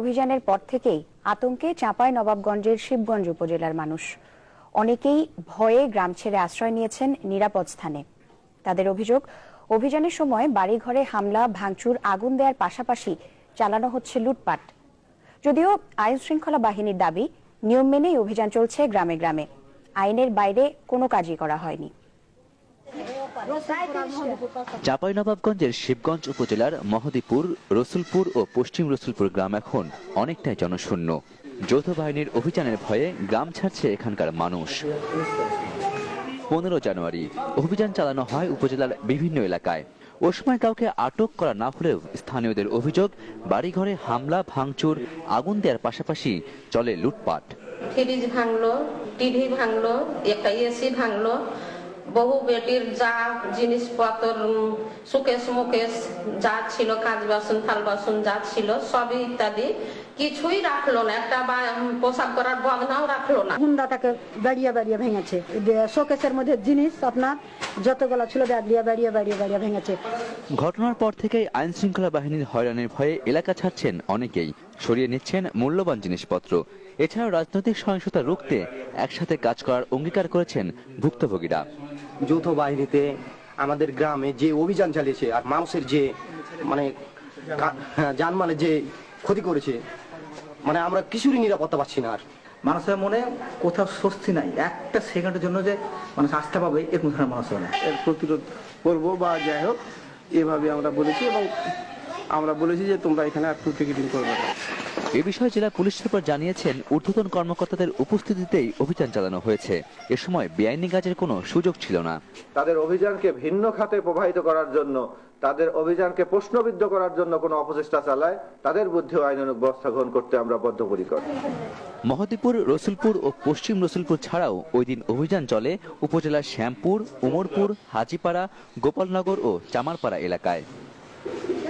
অভিযানের পর থেকেই আতঙ্কে চাঁপাই নবাবগঞ্জের শিবগঞ্জ উপজেলার মানুষ। অনেকেই ভয়ে গ্রাম ছেড়ে আশ্রয় নিয়েছেন নিরাপদ স্থানে। তাদের অভিযোগ, অভিযানের সময় বাড়িঘরে হামলা, ভাঙচুর, আগুন দেওয়ার পাশাপাশি চালানো হচ্ছে লুটপাট। যদিও আইন শৃঙ্খলা বাহিনীর দাবি, নিয়ম মেনেই অভিযান চলছে গ্রামে গ্রামে। আইনের বাইরে কোনো কাজই করা হয়নি। চাঁপাইনবাবগঞ্জের শিবগঞ্জ উপজেলার মহদীপুর রসুলপুর ও পশ্চিম রসুলপুর গ্রাম এখন অনেকটাই জনশূন্য। যৌথ বাহিনীর অভিযানের ভয়ে গ্রাম ছাড়ছে এখানকার মানুষ। পনেরো জানুয়ারি অভিযান চালানো হয় উপজেলার বিভিন্ন এলাকায়। ও সময় কাউকে আটক করা না হলেও স্থানীয়দের অভিযোগ বাড়িঘরে হামলা ভাঙচুর আগুন দেওয়ার পাশাপাশি চলে লুটপাট। ফ্রিজ ভাঙলো টিভি ভাঙলো একটা এসি ভাঙলো বহু বেটির যা জিনিসপত্র সুকেশ মুকেশ যা ছিল কাজ বাসন থাল বাসন যা ছিল সবই ইত্যাদি কিছুই রাখল না। একটা বা- পোশাক করার বদনাও রাখল না। হুন্ডাটাকে বেরিয়ে বেরিয়ে ভেঙেছে। শোকেসের মধ্যে জিনিস আপনার যতগুলো ছিল ব্যাগ দিয়ে বেরিয়ে বেরিয়ে বেরিয়ে ভেঙেছে। ঘটনার পর থেকেই আইন শৃঙ্খলা বাহিনীর হয়রানির ভয়ে এলাকা ছাড়ছেন অনেকেই। সরিয়ে নিচ্ছেন মূল্যবান জিনিসপত্র। এছাড়াও রাজনৈতিক সহিংসতা রুখতে একসাথে কাজ করার অঙ্গীকার করেছেন ভুক্তভোগীরা। যৌথ বাহিনীতে আমাদের গ্রামে যে অভিযান চালিয়েছে আর মানুষের যে মানে কা- হ্যাঁ, যে ক্ষতি করেছে মানে আমরা কিছুরই নিরাপত্তা পাচ্ছি না আর। মানুষের মনে কোথাও স্বস্তি নাই। একটা সেকেন্ডের জন্য যে মানুষ আস্থা পাবে এরকম ধরনের মানুষ হয় না। এর প্রতিরোধ করব বা যাই হোক এভাবে আমরা বলেছি এবং আমরা বলেছি যে তোমরা এখানে আর প্রতিকিটিং করবে না। এ বিষয়ে জেলা পুলিশ সুপার জানিয়েছেন ঊর্ধ্বতন কর্মকর্তাদের উপস্থিতিতেই অভিযান চালানো হয়েছে। এ সময় বেআইনি কাজের কোনো সুযোগ ছিল না। তাদের অভিযানকে ভিন্ন খাতে প্রবাহিত করার জন্য তাদের অভিযানকে প্রশ্নবিদ্ধ করার জন্য কোনো অপচেষ্টা চালায় তাদের বিরুদ্ধেও আইনানুগ ব্যবস্থা গ্রহণ করতে আমরা বদ্ধপরিকর। মহদীপুর রসুলপুর ও পশ্চিম রসুলপুর ছাড়াও ওই দিন অভিযান চলে উপজেলার শ্যামপুর উমরপুর হাজিপাড়া গোপালনগর ও চামারপাড়া এলাকায়।